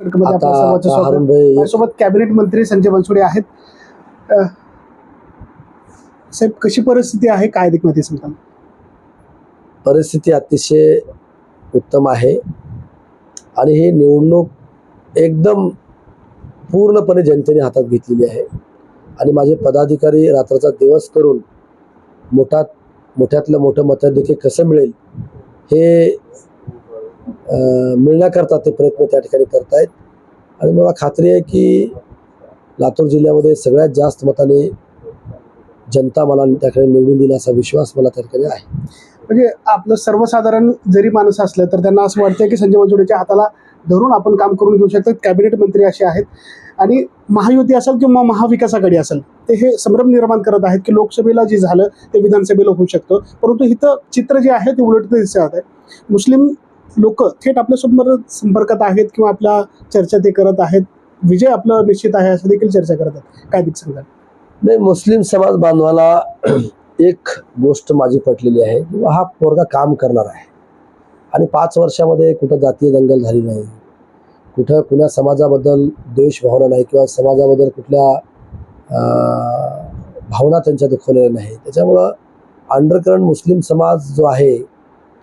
माझ्यासोबत कॅबिनेट मंत्री संजय बनसोडे आहेत. साहेब कशी परिस्थिती आहे? काय देखील सांगता परिस्थिती अतिशय उत्तम आहे. आणि ही निवडणूक एकदम पूर्णपणे जनतेने हातात घेतलेली आहे. आणि माझे पदाधिकारी रात्राचा दिवस करून मोठा मोठ्यातलं मोठं मताधिक्य कसं मिळेल हे मिळण्याकरता ते प्रयत्न त्या ठिकाणी करतायत. आणि मला खात्री आहे की लातूर जिल्ह्यामध्ये सगळ्यात जास्त मताने जनता मला त्याकडे निवडून दिला असा विश्वास मला त्या ठिकाणी आहे. म्हणजे आपलं सर्वसाधारण जरी माणसं असलं तर त्यांना असं वाटतं की संजय बनसोडेच्या हाताला धरून आपण काम करून घेऊ शकतो. कॅबिनेट मंत्री असे आहेत. आणि महायुती असेल किंवा महाविकास आघाडी असेल ते हे संभ्रम निर्माण करत आहेत की लोकसभेला जे झालं ते विधानसभेला होऊ शकतं. परंतु इथं चित्र जे आहे ते उलट दिसत आहे. मुस्लिम लोक थेट आपल्यासोबत संपर्कात आहेत किंवा आपल्या चर्चा ते करत आहेत? विजय आपलं निश्चित आहे असं देखील चर्चा करत आहेत. काय देखील सांगाल? नाही मुस्लिम समाज बांधवाला एक गोष्ट माझी पटलेली आहे किंवा हा पोरगा काम करणार आहे. आणि पाच वर्षामध्ये कुठं जातीय दंगल झाली नाही कुठं कुण्या समाजाबद्दल द्वेष भावना नाही किंवा समाजाबद्दल कुठल्या भावना त्यांच्या दुखवलेल्या नाही त्याच्यामुळं अंडरकरंट मुस्लिम समाज जो आहे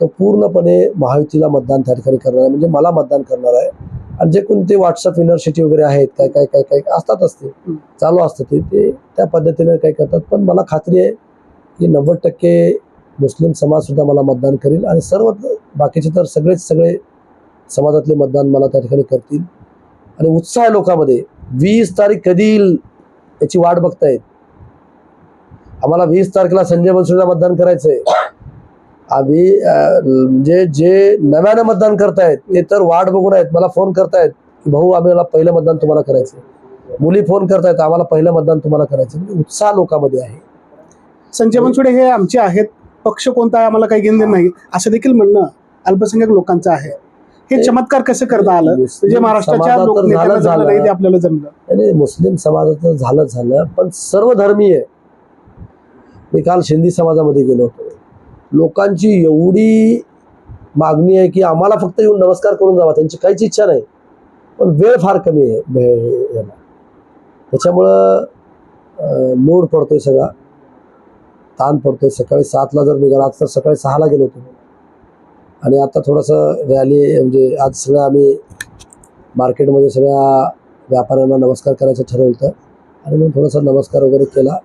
तो पूर्णपणे महायुतीला मतदान त्या ठिकाणी करणार आहे म्हणजे मला मतदान करणार आहे. आणि जे कोणते व्हॉट्सअप युनिव्हर्सिटी वगैरे आहेत काय काय काय काय असतात असते. चालू असतं ते त्या पद्धतीने काय करतात. पण मला खात्री आहे की नव्वद टक्के मुस्लिम समाजसुद्धा मला मतदान करेल आणि सर्व बाकीचे तर सगळेच सगळे समाजातले मतदान मला त्या ठिकाणी करतील. आणि उत्साह लोकांमध्ये. वीस तारीख कधी येईल याची वाट बघतायत. आम्हाला वीस तारखेला संजय बनसोडेला मतदान करायचं आहे आम्ही म्हणजे जे नव्यानं मतदान करतायत ते तर वाट बघून आहेत. मला फोन करतायत की भाऊ आम्हाला पहिलं मतदान तुम्हाला करायचं. मुली फोन करतायत आम्हाला पहिलं मतदान तुम्हाला करायचं. म्हणजे उत्साह लोकांमध्ये आहे. संजय बनसोडे हे आमचे आहेत. पक्ष कोणता आहे आम्हाला काही घेणं नाही. असं देखील म्हणणं अल्पसंख्याक लोकांचं आहे. हे चमत्कार कसं करता आलं? म्हणजे महाराष्ट्राच्या आपल्याला जमलं. मुस्लिम समाजाचं झालं झालं. पण सर्व धर्मीय मी काल शिंदी समाजामध्ये गेलो होतो. लोकांची एवढी मागणी आहे की आम्हाला फक्त येऊन नमस्कार करून जावा त्यांची काहीच इच्छा नाही. पण वेळ फार कमी आहे याला त्याच्यामुळं लोड पडतोय सगळा. ताण पडतोय. सकाळी सातला जर निघाला आज तर सकाळी सहाला गेलो होतो. आणि आता थोडंसं रॅली म्हणजे आज सगळं आम्ही मार्केटमध्ये सगळ्या व्यापाऱ्यांना नमस्कार करायचं ठरवलं होतं. आणि मग थोडासा नमस्कार वगैरे केला.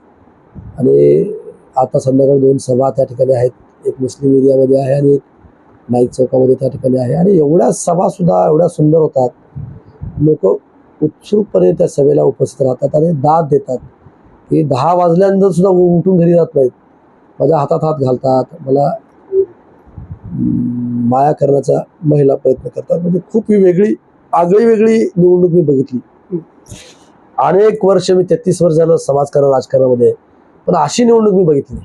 आणि आता संध्याकाळी दोन सभा त्या ठिकाणी आहेत. एक मुस्लिम एरियामध्ये आहे आणि एक नाईक चौकामध्ये त्या ठिकाणी आहे. आणि एवढ्या सभासुद्धा एवढ्या सुंदर होतात. लोक उत्सुकपणे त्या सभेला उपस्थित राहतात आणि दाद देतात. की दहा वाजल्यानंतर सुद्धा उठून घरी जात नाहीत. माझ्या हातात हात घालतात. मला माया करण्याचा महिला प्रयत्न करतात. म्हणजे खूप ही वेगळी आगळी वेगळी निवडणूक मी बघितली. अनेक वर्ष मी तेहतीस वर्ष झालं समाजकारण राजकारणामध्ये. पण अशी निवडणूक मी बघितली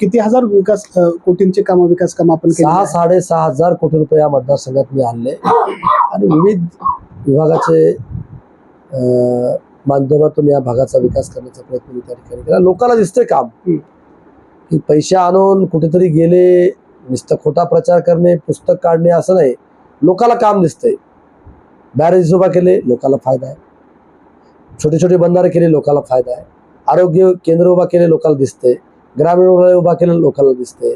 किती हजार विकास अं, कोटींचे काम विकास काम आपण सहा साडेसहा हजार कोटी रुपये या मतदारसंघात मी आणले. आणि विविध विभागाचे अं, माध्यमातून या भागाचा विकास करण्याचा प्रयत्न मी त्या ठिकाणी केला. लोकांना दिसतंय काम. हम्म. की पैसे आणून कुठेतरी गेले नुसतं खोटा प्रचार करणे पुस्तक काढणे असं नाही. लोकाला काम दिसतंय. बॅरेज उभा केले लोकाला फायदा आहे. छोटे छोटे बंधारे केले लोकाला फायदा आहे. आरोग्य केंद्र उभा केले लोकाला दिसतंय. ग्रामीण रुग्णालय उभा केलं लोकांना दिसते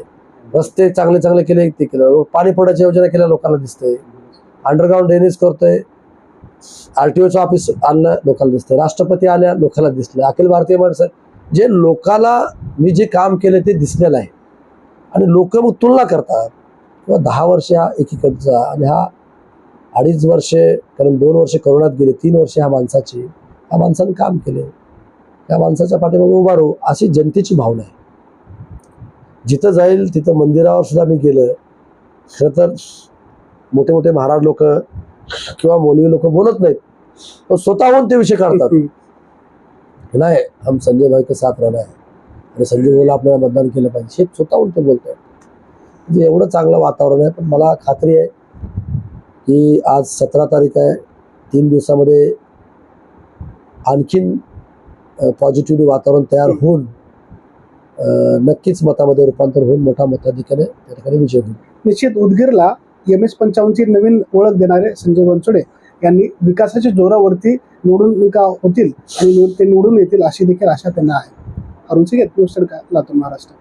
रस्ते चांगले चांगले केले ते केलं. पाणी पुरवठ्याची योजना केल्या लोकांना दिसते अंडरग्राऊंड ड्रेनेज करतोय. आर टी ओचं ऑफिस आणलं लोकांना दिसतंय. राष्ट्रपती आल्या लोकांना दिसलं. अखिल भारतीय माणसं जे लोकाला मी जे काम केले ते दिसलेलं आहे. आणि लोक मग तुलना करतात. किंवा दहा वर्ष हा एकीकडचा आणि हा अडीच वर्षे कारण दोन वर्षे करोनात गेले तीन वर्षे ह्या माणसाची. ह्या माणसाने काम केले. त्या माणसाच्या पाठीमागे उभारू अशी जनतेची भावना आहे. जिथं जाईल तिथं मंदिरावर सुद्धा मी गेलं खरं तर मोठे मोठे महाराज लोक किंवा मौलवी लोक बोलत नाहीत. पण स्वतःहून ते विषय काढतात. नाही हम संजय भाई के साथ राहणार आणि संजय भाऊला आपल्याला मतदान केलं पाहिजे. हे स्वतःहून ते बोलत आहेत म्हणजे एवढं चांगलं वातावरण आहे. पण मला खात्री आहे की आज सतरा तारीख आहे. तीन दिवसामध्ये आणखीन पॉझिटिव्ह वातावरण तयार होऊन नक्कीच मतामध्ये रूपांतर होऊन मोठा मताधिकाने त्या ठिकाणी विजय होईल. निश्चित उदगीरला एम एस पंचावन्नची नवीन ओळख देणारे संजय बनसोडे यांनी विकासाच्या जोरावरती निवडून का होतील आणि ते निवडून येतील अशी देखील आशा त्यांना आहे. अरुण सिंग लातूर महाराष्ट्र.